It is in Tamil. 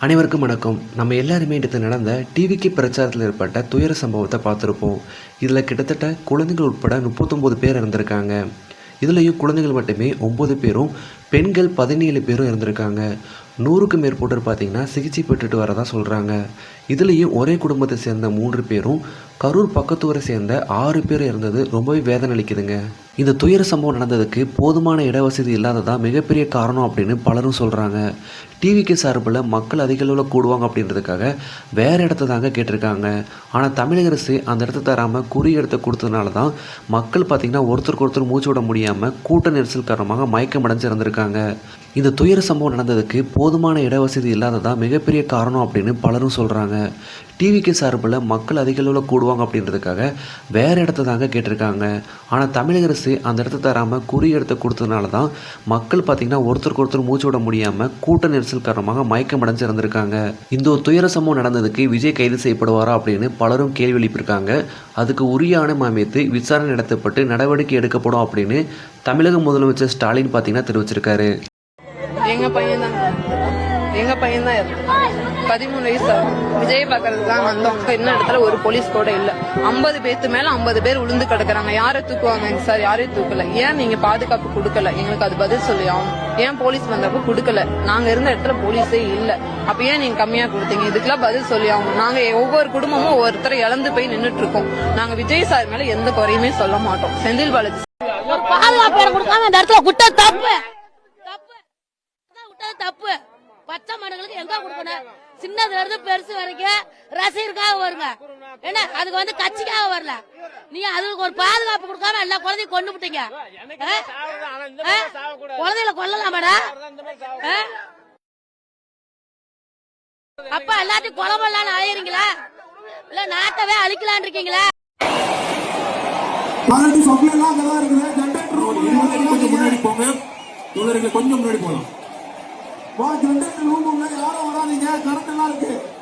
அனைவருக்கும் வணக்கம். நம்ம எல்லாருமே நேற்று நடந்த டிவிக்கு பிரச்சாரத்தில் ஏற்பட்ட துயர சம்பவத்தை பார்த்துருப்போம். இதில் கிட்டத்தட்ட குழந்தைகள் உட்பட முப்பத்தொம்போது பேர் இறந்திருக்காங்க. இதுலேயும் குழந்தைகள் மட்டுமே ஒம்பது பேரும் பெண்கள் பதினேழு பேரும் இறந்திருக்காங்க. நூறுக்கும் மேற்பட்டோர் பார்த்தீங்கன்னா சிகிச்சை பெற்றுட்டு வரதா சொல்கிறாங்க இதுலேயும் ஒரே குடும்பத்தை சேர்ந்த மூன்று பேரும் கரூர் பக்கத்தூரை சேர்ந்த ஆறு பேர் இருந்தது ரொம்பவே வேதனை அளிக்குதுங்க இந்த துயர சம்பவம் நடந்ததுக்கு போதுமான இடவசதி இல்லாததான் மிகப்பெரிய காரணம் அப்படின்னு பலரும் சொல்கிறாங்க டிவிக்கு சார்பில் மக்கள் அதிக அளவில் கூடுவாங்க அப்படின்றதுக்காக வேறு இடத்த தாங்க கேட்டிருக்காங்க. ஆனால் தமிழக அரசு அந்த இடத்த தராமல் குறி இடத்த கொடுத்ததுனால தான் மக்கள் பார்த்திங்கன்னா ஒருத்தருக்கு ஒருத்தர் மூச்சு விட முடியாமல் கூட்ட நெரிசல் காரணமாக மயக்கம் அடைஞ்சு இறந்துருக்காங்க. இந்த துயர சம்பவம் நடந்ததுக்கு போதுமான இடவசதி இல்லாததான் மிகப்பெரிய காரணம் அப்படின்னு பலரும் சொல்கிறாங்க டிவிக்கு சார்பில் மக்கள் அதிக அளவில் கூடுவாங்க அப்படின்றதுக்காக வேறு இடத்த தாங்க கேட்டிருக்காங்க. ஆனால் தமிழக அரசு அந்த இடத்த தராமல் குறி இடத்த கொடுத்ததுனால தான் மக்கள் பார்த்திங்கன்னா ஒருத்தருக்கு ஒருத்தர் மூச்சு விட முடியாமல் கூட்ட நெரிசல் காரணமாக மயக்கம் அடைஞ்சு இறந்துருக்காங்க இந்த ஒரு துயர சம்பவம் நடந்ததுக்கு விஜய் கைது செய்யப்படுவாரா அப்படின்னு பலரும் கேள்வி எழுப்பியிருக்காங்க. அதுக்கு உரிய ஆணையம் அமைத்து விசாரணை நடத்தப்பட்டு நடவடிக்கை எடுக்கப்படும் அப்படின்னு தமிழக முதலமைச்சர் ஸ்டாலின் பார்த்திங்கன்னா தெரிவிச்சிருக்காரு. எங்க பையன் தான். எங்க பையன் தான் பதிமூணு வயசு விஜய் பாக்குறதுக்கு தான் வந்தோம் இன்னும் இடத்துல ஒரு போலீஸ் கூட இல்ல. ஐம்பது பேத்து மேல ஐம்பது பேர் உளுந்து கிடக்குறாங்க. யாரை தூக்குவாங்க சார்? யாரையும் தூக்கல. ஏன் நீங்க பாதுகாப்பு கொடுக்கல? எங்களுக்கு அது பதில் சொல்லி ஆகும் ஏன் போலீஸ் வந்தப்ப கொடுக்கல? நாங்க இருந்த இடத்துல போலீஸே இல்ல. அப்ப ஏன் நீங்க கம்மியா கொடுத்தீங்க? இதுக்கெல்லாம் பதில் சொல்லி ஆகும் நாங்க ஒவ்வொரு குடும்பமும் ஒவ்வொருத்தரை இழந்து போய் நின்றுட்டு இருக்கோம் நாங்க விஜய் சார் மேல எந்த குறையுமே சொல்ல மாட்டோம். செந்தில் பாலாஜி பாதுகாப்பு கொடுக்காம இந்த இடத்துல குட்ட தப்பு விட்டது தப்பு? பச்சை மாடுகளுக்கு எங்க கொடுக்கணும்? சின்னதுல இருந்து பெருசு வரைக்கும் ரசிகருக்காக வருங்க. என்ன? அதுக்கு வந்து கட்சிக்காக வரல. நீ அதுக்கு ஒரு பாதுகாப்பு கொடுக்காம எல்லா குழந்தையும் கொண்டு விட்டீங்க? குழந்தைகளை கொல்லலாமாடா? ஆ? அப்ப எல்லாத்தையும் கொலை பண்ணலாம்னு அலையறீங்களா இல்ல நாட்டவே அழிக்கலான் இருக்கீங்களா? முன்னாடி போங்க. கொஞ்சம் முன்னாடி போலாம். வாக்கு ரெண்டு ரூம் யாரும் வராதீங்க. கரண்ட் எல்லாம் இருக்கு.